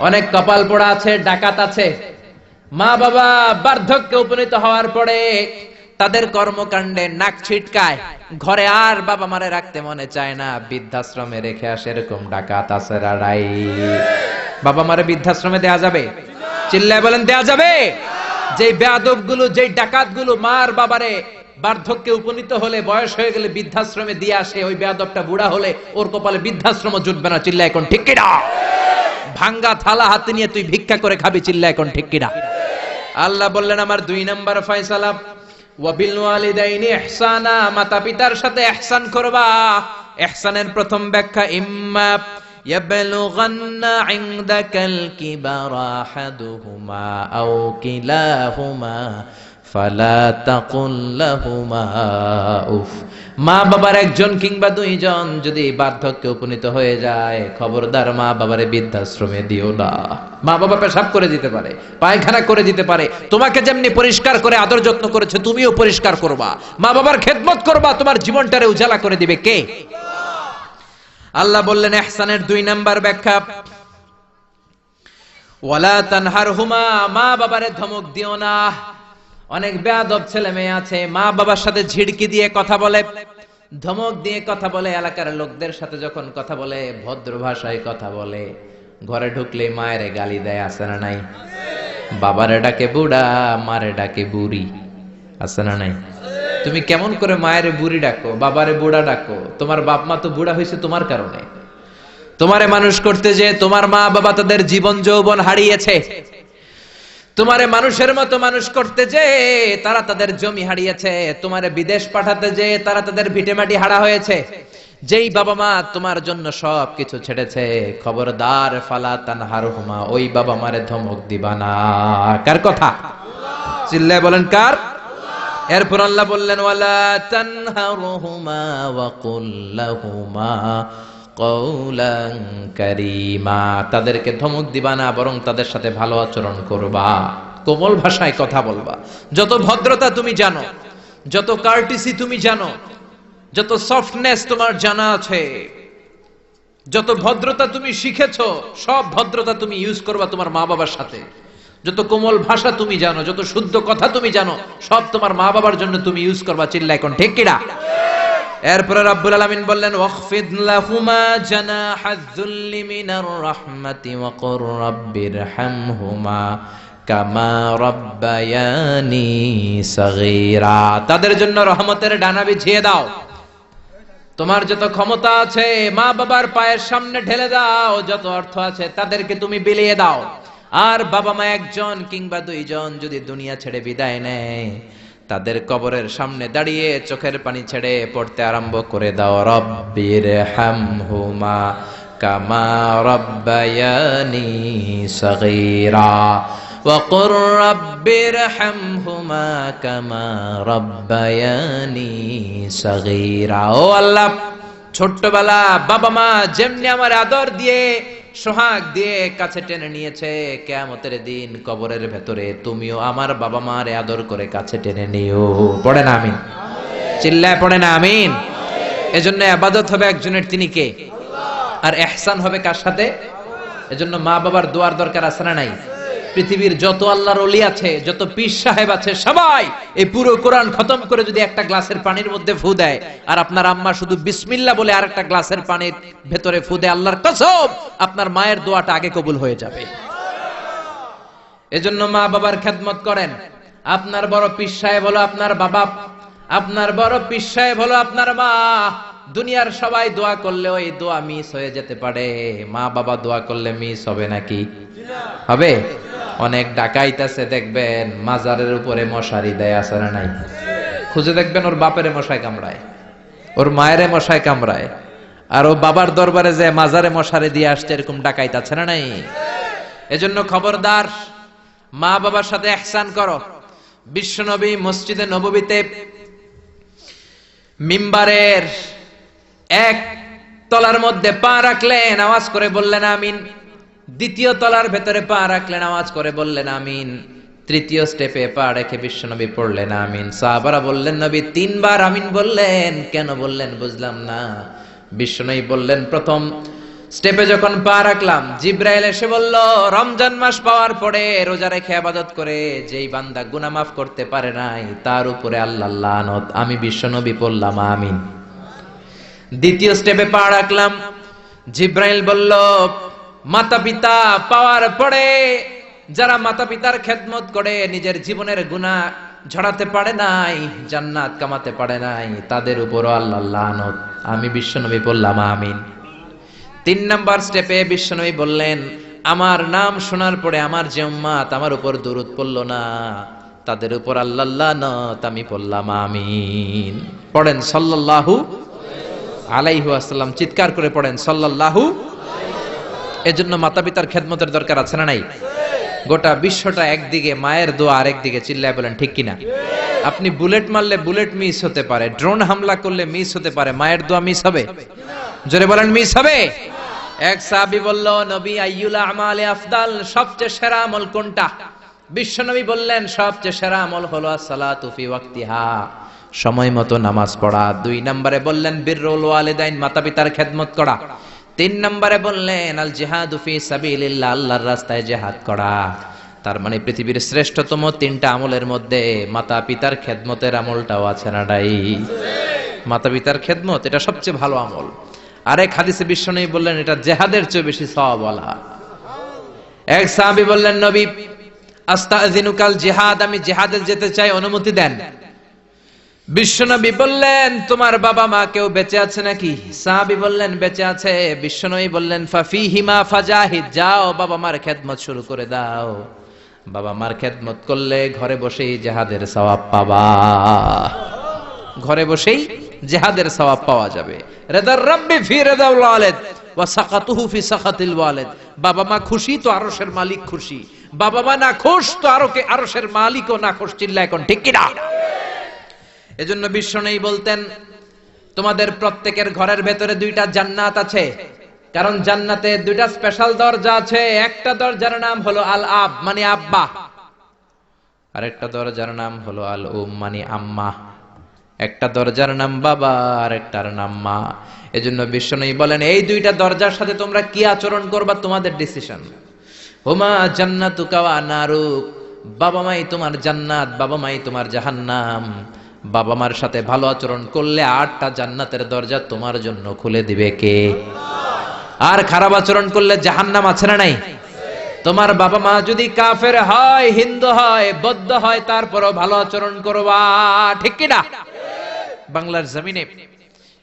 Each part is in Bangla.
অনেক কপাল পোড়া আছে, ডাকাত আছে। মা বাবা বার্ধক্যে উপনীত হওয়ার পরে তাদের কর্মকাণ্ডে নাক ছিটকায়। ঘরে আর বাবা মারে রাখতে মনে চায় না। বৃদ্ধাশ্রমে রেখে আসে এরকম ডাকাত আছে রাড়াই। বাবা মারে বৃদ্ধাশ্রমে দেয়া যাবে? চিল্লায় বলেন, দেয়া যাবে? যে বেয়াদবগুলো যেই ডাকাতগুলো মার বাবারে বার্ধক্যে উপনীত হলে, বয়স হয়ে গেলে বৃদ্ধাশ্রমে দিয়ে আসে, ওই বেয়াদবটা বুড়া হলে ওর কপালে বৃদ্ধাশ্রম জুটবে না। চিল্লা এখন ঠিক কিনা? ভাঙ্গা থালা হাতে নিয়ে তুই ভিক্ষা করে খাবি চিল্লা এখন ঠিক কিনা আল্লাহ বললেন আমার দুই নাম্বার ফয়সালা ওয়াবিল ওয়ালিদাইনি ইহসানা মাতা পিতার সাথে ইহসান করবা ইহসানের প্রথম ব্যাখ্যা ইম্মা يبلغن عندك الكبر أحدهما أو كلاهما ফালা তাকুল লাহুমা, উফ। মা বাবার একজন কিংবা দুইজন যদি বার্ধক্যে উপনীত হয়ে যায়, খবরদার মা বাবারে বৃদ্ধাশ্রমে দিও না। মা বাবা পেশাব করে দিতে পারে, পায়খানা করে দিতে পারে, তোমাকে যেমনি পরিষ্কার করে, আদর যত্ন করেছে, তুমিও পরিষ্কার করবা। মা বাবার খেদমত করবা, তোমার জীবনটারে উজালা করে দিবে কে? আল্লাহ বললেন, এহসানের দুই নাম্বার ব্যাখ্যা। ওয়ালা তানহার হুমা মা বাবারে ধমক দিও না। অনেক বেয়াদব ছেলে মেয়ে আছে, মা বাবার সাথে ঝিড়কি দিয়ে কথা বলে, ধমক দিয়ে কথা বলে, এলাকার লোকদের সাথে যখন কথা বলে, ভদ্র ভাষায় কথা বলে। ঘরে ঢুকলে মায়ের গালি দেয়, আছে না নাই? বাবারে ডাকে বুড়া, মারে ডাকে বুড়ি, আছে না নাই? তুমি কেমন করে মায়ের বুড়ি ডাকো, বাবারে বুড়া ডাকো? তোমার বাপ মা তো বুড়া হয়েছে তোমার কারণে। তোমারে মানুষ করতে যে তোমার মা বাবা তাদের জীবন যৌবন হারিয়েছে। তোমারে মানুষের মতো মানুষ করতে যে, তারা তাদের জমি হারিয়েছে, তোমারে বিদেশ পাঠাতে যে, তারা তাদের ভিটেমাটি হারা হয়েছে। যেই বাবা মা তোমার জন্য সব কিছু ছেড়েছে, খবরদার ফালা তানহার হুমা, ওই বাবা মারে ধমক দিবা না। কার কথা? চিল্লায় বলেন কার? এরপর আল্লাহ বললেন, ওয়ালা তানহারুহুমা ওয়া কুল লাহুমা। কৌলাং কারীমা, তাদেরকে ধমক দিবা না, বরং তাদের সাথে ভালো আচরণ করবা। কোমল ভাষায় কথা বলবা। যত ভদ্রতা তুমি জানো, যত কার্টিসি তুমি জানো, যত সফটনেস তোমার জানা আছে, যত ভদ্রতা তুমি শিখেছো, সব ভদ্রতা তুমি ইউজ করবা তোমার মা বাবার সাথে। যত কোমল ভাষা তুমি জানো, যত শুদ্ধ কথা তুমি জানো, সব তোমার মা বাবার জন্য তুমি ইউজ করবা। চিল্লা এখন ঠিক কিনা এরপরে রাব্বুল আলামিন বললেন, ওয়াখফিদ লাহুমা জানাহায-যুল্লি মিনার রাহমাতি ওয়া কুর রাব্বিরহামহুমা কামা রাব্বায়ানি সাগীরা। তাদের জন্য রহমতের ডানা বিছিয়ে দাও। তোমার যত ক্ষমতা আছে মা বাবার পায়ের সামনে ঢেলে দাও, যত অর্থ আছে তাদেরকে তুমি বিলিয়ে দাও। আর বাবা মা একজন কিংবা দুইজন যদি দুনিয়া ছেড়ে বিদায় নেয় তাদের কবরের সামনে দাঁড়িয়ে চোখের পানি ছেড়ে পড়তে আরম্ভ করে দাও রব্বির হামহুমা কামা রব্বায়ানি সগীরা وقل رب ارحمهما كما ربياني صغيرا ও আল্লাহ ছোট্টবেলা বাবা মা যেমনি আমার আদর দিয়ে সোহাগ দিয়ে কাছে টেনে নিয়েছে, কেয়ামতের দিন কবরের ভেতরে তুমিও আমার বাবা মার আদর করে কাছে টেনে নিও। পড়ে না আমিন। চিল্লায় পড়ে না আমিন। এজন্য আবাদত হবে একজনের তিনি কে? আর এহসান হবে কার সাথে? এজন্য মা বাবার দোয়ার দরকার আছে না নাই? পৃথিবীর যত আল্লাহর অলি আছে, যত পীর সাহেব আছে, সবাই এই পুরো কোরআন খতম করে যদি একটা গ্লাসের পানির মধ্যে ফু দেয়, আর আপনার আম্মা শুধু বিসমিল্লা বলে আর একটা গ্লাসের পানির ভেতরে ফু দেয়, আল্লাহর কসম, আপনার মায়ের দোয়াটা আগে কবুল হয়ে যাবে। এজন্য মা বাবার খেদমত করেন, আপনার বড় পীর সাহেব হলো আপনার বাবা, আপনার বড় পীর সাহেব হলো আপনার মা, দুনিয়ার সবাই দোয়া করলে ওই দোয়া মিস হয়ে যেতে পারে, মা বাবা দোয়া করলে মিস হবে নাকি? হবে? অনেক ডাকাইতাছে দেখবেন মাজারের উপরে মশারি দেয় আছে না নাই? খুঁজে দেখবেন ওর বাপেরে মশাই কামড়ায়, ওর মায়েরে মশাই কামড়ায়, আর ও বাবার দরবারে যে মাজারে মশারি দিয়ে আসছে, এরকম ডাকাইতাছে না নাই? এজন্য খবরদার, মা বাবার সাথে এহসান করো। বিশ্বনবী মসজিদে নববীতে মিম্বারের এক তলার মধ্যে পা রাখলেন, আওয়াজ করে বললেন, আমিন। দ্বিতীয় তলার ভেতরে পা রাখলেন, আওয়াজ করে বললেন, আমিন। তৃতীয় স্টেপে পা রেখে বিশ্বনবী পড়লেন, আমিন। সাহাবারা বললেন, নবী, তিনবার আমিন বললেন। কেন বললেন, বুঝলাম না। বিশ্বনবী বললেন, প্রথম স্টেপে যখন পা রাখলাম, জিব্রাইল এসে বলল, রমজান মাস পাওয়ার পরে রোজা রেখে আবাদত করে যেই বান্দা গুনাহ মাফ করতে পারে নাই, তার উপরে আল্লাহ লানত। আমি বিশ্বনবী পড়লাম, আমিন। দ্বিতীয় স্টেপে পা রাখলাম, জিব্রাইল বলল মাতা পিতা পাওয়ার পরে যারা মাতা পিতার খেদমত করে, নিজের জীবনের গুনাহ ঝরাতে পারে নাই, জান্নাত কামাতে পারে নাই, তাদের উপরও আল্লাহ আমি বিশ্বনবী বললাম, আমিন। তিন নাম্বার স্টেপে বিশ্বনবী বললেন, আমার নাম শোনার পরে আমার যে উম্মাত আমার উপর দূরত পড়ল না, তাদের উপর আল্লাহ আমি পড়লাম আমিন। পড়েন সাল্লাল্লাহু আলাইহু আসসালাম চিৎকার করে পড়েন, সাল্লাল্লাহু এজন্য মাতা পিতার খেদমতের দরকার আছে না নাই? গোটা বিশ্বটা একদিকে, মায়ের দোয়া আরেকদিকে চিল্লায় বলেন, ঠিক কিনা? আপনি বুলেট মারলে বুলেট মিস হতে পারে, ড্রোন হামলা করলে মিস হতে পারে, মায়ের দোয়া মিস হবে? জোরে বলেন, মিস হবে? এক সাহাবী বলল, নবী আইয়ুল আমালে আফদাল, সবচেয়ে সেরা আমল কোনটা? বিশ্বনবী বললেন, সবচেয়ে সেরা আমল হলো আসসালাতু ফি ওয়াক্তিহা। সময় মতো নামাজ পড়া। দুই নম্বরে বললেন, বিররুল ওয়ালিদাইন, মাতা-পিতার খেদমত করা। তিন নম্বরে বললেন, আল জিহাদু ফি সাবিলিল্লাহ, আল্লাহর রাস্তায় জিহাদ করা। তার মানে পৃথিবীর শ্রেষ্ঠতম তিনটা আমলের মধ্যে মাতা পিতার খেদমতের আমলটাও আছে না ডাই মাতা পিতার খেদমত, এটা সবচেয়ে ভালো আমল। আরেক হাদিসে বিশ্ব নেই বললেন, এটা জেহাদের চেয়ে বেশি সওয়াব বলা এক সাহাবী বললেন, নবী আস্তাযিনুকাল জেহাদ, আমি জিহাদে যেতে চাই, অনুমতি দেন। বিশ্বনবী বললেন, তোমার বাবা মা কেউ বেঁচে আছে নাকি? সাহাবী বললেন, বেঁচে আছে। বিশ্বনবী বললেন, ফাফিহিমা ফাজাহিদ, যাও বাবা মার খেদমত শুরু করে দাও। বাবা মার খেদমত করলে ঘরে বসেই জেহাদের সওয়াব পাবা। ঘরে বসেই জেহাদের সওয়াব পাওয়া যাবে। রেদার রাব্বি ফি রেদাউল ওয়ালিদ, ওয়া সাকাতুহু ফি সাকাতিল ওয়ালিদ। বাবা মা খুশি তো আরশের মালিক খুশি। বাবা মা না খুশ তো আরকে আরশের মালিকও না খুশ চিল্লা এখন ঠিক কি না এজন্য বিশ্ব নেই বলতেন, তোমাদের প্রত্যেকের ঘরের ভেতরে দুইটা জান্নাত আছে। কারণ জান্নাতে দুইটা স্পেশাল দরজা আছে। একটা দরজার নাম হলো আল আব মানে আব্বা। আরেকটা দরজার নাম হলো আল উম মানে আম্মা। একটা দরজার নাম বাবা আর একটার নাম মা। এজন্য বিশ্বনবী বলেন, এই দুইটা দরজার সাথে তোমরা কি আচরণ করবা তোমাদের ডিসিশন হুমা জান্নাতুকা ওয়া নারুক, বাবা মাই তোমার জান্নাত, বাবা মাই তোমার জাহান্নাম। বাবা মার সাথে ভালো আচরণ করলে আটটা জান্নাতের দরজা তোমার জন্য খুলে দিবে কে? আর খারাপ আচরণ করলে জাহান্নাম আছে না নাই? তোমার বাবা মা যদি কাফের হয়, হিন্দু হয়, বৌদ্ধ হয়, তারপরও ভালো আচরণ করবা, ঠিক কিনা? বাংলার জমিনে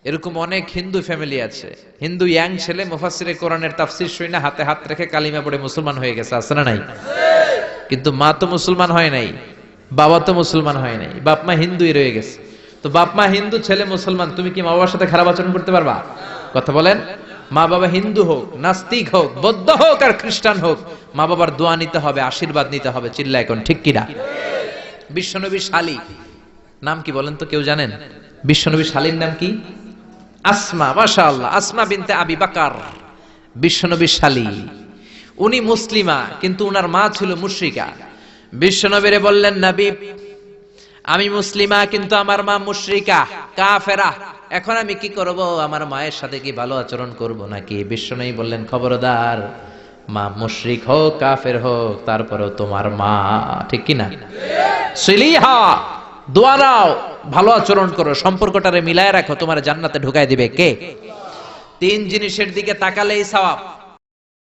এরকম অনেক হিন্দু ফ্যামিলি আছে। হিন্দু ইয়াং ছেলে মুফাসিরে কোরআনের তাফসির শুই না, হাতে হাত রেখে কালিমা পড়ে মুসলমান হয়ে গেছে, আছে না নাই? কিন্তু মা তো মুসলমান হয় নাই। বাবা তো মুসলমান হয় নাই, বাপ মা হিন্দুই রয়ে গেছে। তো বাপ মা হিন্দু, ছেলে মুসলমান, তুমি কি মা বাবার সাথে খারাপ আচরণ করতে পারবা? কথা বলেন মা বাবা হিন্দু হোক, নাস্তিক হোক, বৌদ্ধ হোক আর খ্রিস্টান হোক মা বাবার দোয়া নিতে হবে, আশীর্বাদ নিতে হবে চিল্লা এখন ঠিক কিনা? বিশ্বনবী শালী, নাম কি বলেন তো কেউ জানেন? বিশ্বনবী শালীর নাম কি? আসমা মাশা আল্লাহ আসমা বিনতে আবি বাকার, বিশ্বনবী শালী। উনি মুসলিমা, কিন্তু উনার মা ছিল মুশরিকা। বিশ্বনবীরে বললেন, নবী, আমি মুসলিমা, কিন্তু আমার মা মুশরিকা, কাফেরা। এখন আমি কি করব? আমার মায়ের সাথে কি ভালো আচরণ করব নাকি? বিশ্বনবী বললেন, খবরদার, মা মুশরিক হোক, কাফের হোক, তারপরেও তোমার মা, ঠিক কি না সিলিহা, দোয়া নাও, ভালো আচরণ করো, সম্পর্কটারে মিলায় রাখো, তোমার জান্নাতে ঢুকাই দিবে কে? তিন জিনিসের দিকে তাকালেই সওয়াব।